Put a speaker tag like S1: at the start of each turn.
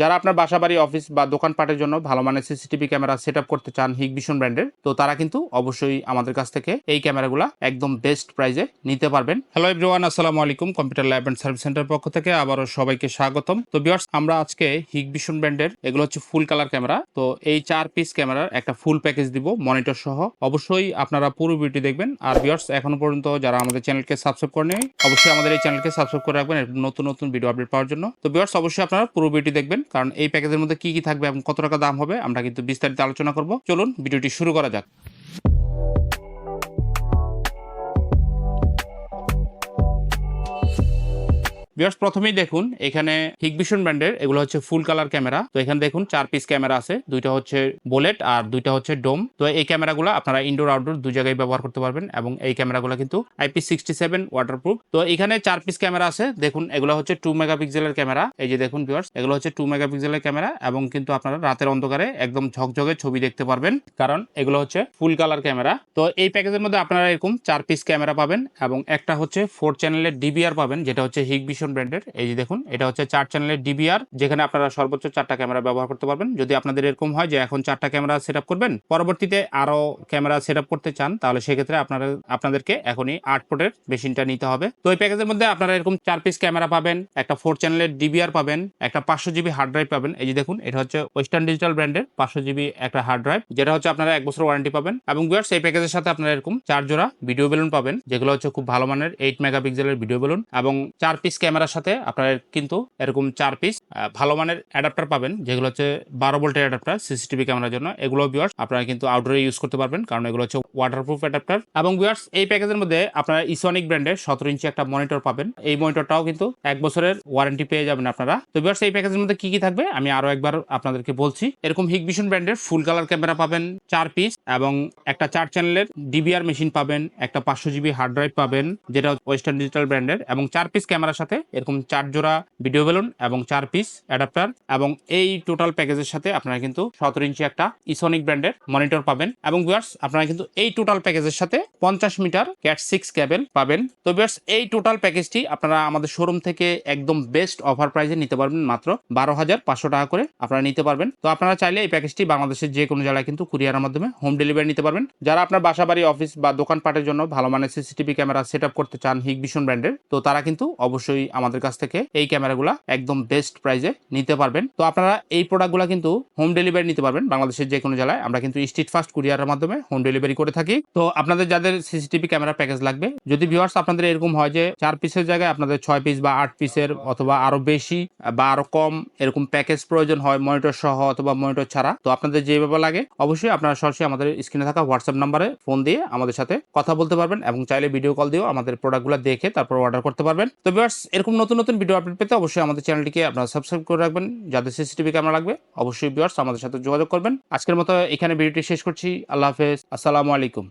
S1: যারা আপনার বাসা বাড়ি অফিস বা দোকানপাটের জন্য ভালো মানের সিসিটিভি ক্যামেরা সেট করতে চান হিগভিশন ব্র্যান্ডের, তো তারা কিন্তু অবশ্যই আমাদের কাছ থেকে এই ক্যামেরাগুলো একদম বেস্ট প্রাইজে নিতে পারবেন। হ্যালো এভরিওয়ান আসসালামু আলাইকুম computer lab and service centre পক্ষ থেকে আবারও সবাইকে স্বাগতম। তো বিয়ার্স আমরা আজকে হিগভিশন ব্র্যান্ডের, এগুলো হচ্ছে ফুল কালার ক্যামেরা, তো এই চার পিস ক্যামেরার একটা ফুল প্যাকেজ দিব মনিটর সহ। অবশ্যই আপনারা পুরো ভিডিও দেখবেন, আর বিয়ার্স এখনও পর্যন্ত যারা আমাদের চ্যানেলকে সাবস্ক্রাইব করেনি অবশ্যই আমাদের এই চ্যানেলকে সাবস্ক্রাইব করে রাখবেন নতুন নতুন ভিডিও আপডেট পাওয়ার জন্য। তো বিয়ার্স অবশ্যই আপনারা পুরো ভিডিও দেখবেন কারণ এই প্যাকেজের মধ্যে কি কি থাকবে এবং কত টাকা দাম হবে, আমরা কিন্তু বিস্তারিত আলোচনা করব। চলুন, ভিডিওটি শুরু করা যাক। বিয়ার্স প্রথমেই দেখুন, এখানে হিগভিশন ব্র্যান্ডের এগুলো হচ্ছে ফুল কালার ক্যামেরা তো এখানে দেখুন, চার পিস ক্যামেরা আছে, দুইটা হচ্ছে বুলেট আর দুইটা হচ্ছে ডোম তো এই ক্যামেরাগুলো আপনারা ইনডোর আউটডোর দুই জায়গায় ব্যবহার করতে পারবেন এবং এই ক্যামেরাগুলো কিন্তু আইপি সিক্সটি সেভেন ওয়াটারপ্রুফ তো এখানে চার পিস ক্যামেরা আছে, দেখুন, এগুলো হচ্ছে টু মেগাপিক্সেলের ক্যামেরা এই যে দেখুন বিয়ার্স এগুলো হচ্ছে টু মেগাপিক্সেলের ক্যামেরা এবং কিন্তু আপনারা রাতের অন্ধকারে একদম ঝকঝকে ছবি দেখতে পারবেন, কারণ এগুলো হচ্ছে ফুল কালার ক্যামেরা তো এই প্যাকেজের মধ্যে আপনারা এরকম চার পিস ক্যামেরা পাবেন এবং একটা হচ্ছে ফোর চ্যানেলের ডিবিআর পাবেন, যেটা হচ্ছে হিগভিশন ব্র্যান্ডের এই যে দেখুন, এটা হচ্ছে চার চ্যানেলের ডিবিআর যেখানে আপনারা সর্বোচ্চ চারটা ক্যামেরা ব্যবহার করতে পারবেন। যদি আপনাদের এরকম হয় যে এখন চারটা ক্যামেরা সেট করবেন, পরবর্তীতে আরও ক্যামেরা সেট করতে চান, তাহলে সেক্ষেত্রে আপনারা, আপনাদেরকে এখনই আট ফুটের মেশিনটা নিতে হবে। তো এই প্যাকেজের মধ্যে আপনারা এরকম চার পিস ক্যামেরা পাবেন, একটা ফোর চ্যানেলের ডিবিআর পাবেন, একটা পাঁচশো জিবি হার্ড ড্রাইভ পাবেন। এই যে দেখুন, এটা হচ্ছে ওয়েস্টার্ন ডিজিটাল ব্র্যান্ডের পাঁচশো জিবি একটা হার্ড ড্রাইভ যেটা হচ্ছে আপনারা এক বছর ওয়ারেন্টি পাবেন। এবং বিয়ার্স এই প্যাকেজের সাথে আপনারা এরকম চার জোড়া ভিডিও বেলুন পাবেন, যেগুলো হচ্ছে খুব ভালো মানের এইট মেগাপিক্সেলের ভিডিও বেলুন এবং চার পিস ক্যামেরার সাথে আপনার কিন্তু এরকম চার পিস ভালো মানের অ্যাডাপ্টার পাবেন, যেগুলো হচ্ছে বারো ভোল্টের অ্যাডাপ্টার সিসিটিভি ক্যামেরার জন্য। এগুলো বিয়ার্স আপনারা কিন্তু আউটডোরে ইউজ করতে পারবেন, কারণ এগুলো হচ্ছে ওয়াটারপ্রুফ অ্যাডাপ্টার এবং বিয়ার্স এই প্যাকেজের মধ্যে আপনারা ইসনিক ব্র্যান্ডের সতেরো ইঞ্চি একটা মনিটর পাবেন। এই মনিটরটাও কিন্তু এক বছরের ওয়ারেন্টি পেয়ে যাবেন আপনারা। তো বিয়ার্স এই প্যাকেজের মধ্যে কি কি থাকবে? আমি আরও একবার আপনাদেরকে বলছি। এরকম হিগভিশন ব্র্যান্ডের ফুল কালার ক্যামেরা পাবেন, চার পিস এবং একটা চার চ্যানেলের ডিবিআর মেশিন পাবেন, একটা পাঁচশো জিবি হার্ড ড্রাইভ পাবেন, যেটা ওয়েস্টার্ন ডিজিটাল ব্র্যান্ডের এবং চার পিস ক্যামেরার সাথে এরকম চার জোড়া ভিডিও বেলুন এবং চার পিস অ্যাডাপ্টার এবং এই টোটাল প্যাকেজের সাথে আপনারা কিন্তু সতেরো ইঞ্চি একটা ইসনিক ব্র্যান্ডের মনিটর পাবেন। এবং বিয়ার্স আপনারা কিন্তু এই টোটাল প্যাকেজের সাথে পঞ্চাশ মিটার ক্যাট সিক্স ক্যাবেল পাবেন। তো বিয়ার্স এই টোটাল প্যাকেজটি আপনারা আমাদের শোরুম থেকে একদম বেস্ট অফার প্রাইসে নিতে পারবেন মাত্র বারো হাজার পাঁচশো টাকা করে আপনারা নিতে পারবেন। তো আপনারা চাইলে এই প্যাকেজটি বাংলাদেশের যে কোনো জায়গায় কিন্তু কুরিয়ারের মাধ্যমে হোম ডেলিভারি নিতে পারবেন। যারা আপনার বাসা বাড়ি অফিস বা দোকানপাটের জন্য ভালো মানের সিসিটিভি ক্যামেরা সেট করতে চান হিগ হিগভিশন ব্র্যান্ডের তো তারা কিন্তু অবশ্যই আমাদের কাছ থেকে এই ক্যামেরাগুলো একদম বেস্ট প্রাইজে নিতে পারবেন। তো আপনারা এই প্রোডাক্টগুলো কিন্তু হোম ডেলিভারি নিতে পারবেন। বাংলাদেশের যে কোনো জেলায় আমরা কিন্তু স্ট্রিট ফাস্ট কুরিয়ারের মাধ্যমে হোম ডেলিভারি করে থাকি। তো আপনাদের যাদের সিসিটিভি ক্যামেরা প্যাকেজ লাগবে, যদি ভিউয়ার্স আপনাদের এরকম হয় যে চার পিসের জায়গায় আপনাদের ছয় পিস বা আট পিসের অথবা আরও বেশি বা আরও কম এরকম প্যাকেজ প্রয়োজন হয় মনিটর সহ অথবা মনিটর ছাড়া, তো আপনাদের যেভাবে লাগে অবশ্যই আপনারা সরাসরি আমাদের স্ক্রিনে থাকা হোয়াটসঅ্যাপ নাম্বারে ফোন দিয়ে আমাদের সাথে কথা বলতে পারবেন এবং চাইলে ভিডিও কল দিয়েও আমাদের প্রোডাক্টগুলো দেখে তারপর অর্ডার করতে পারবেন। তো ভিউয়ার্স এরকম নতুন নতুন ভিডিও আপডেট পেতে অবশ্যই আমাদের চ্যানেলটিকে আপনারা সাবস্ক্রাইব করে রাখবেন। যাদের সিসিটিভি ক্যামেরা লাগবে, অবশ্যই বিয়ার্স আমাদের সাথে যোগাযোগ করবেন। আজকের মতো এখানে ভিডিওটি শেষ করছি। আল্লাহ হাফেজ। আসসালামু আলাইকুম।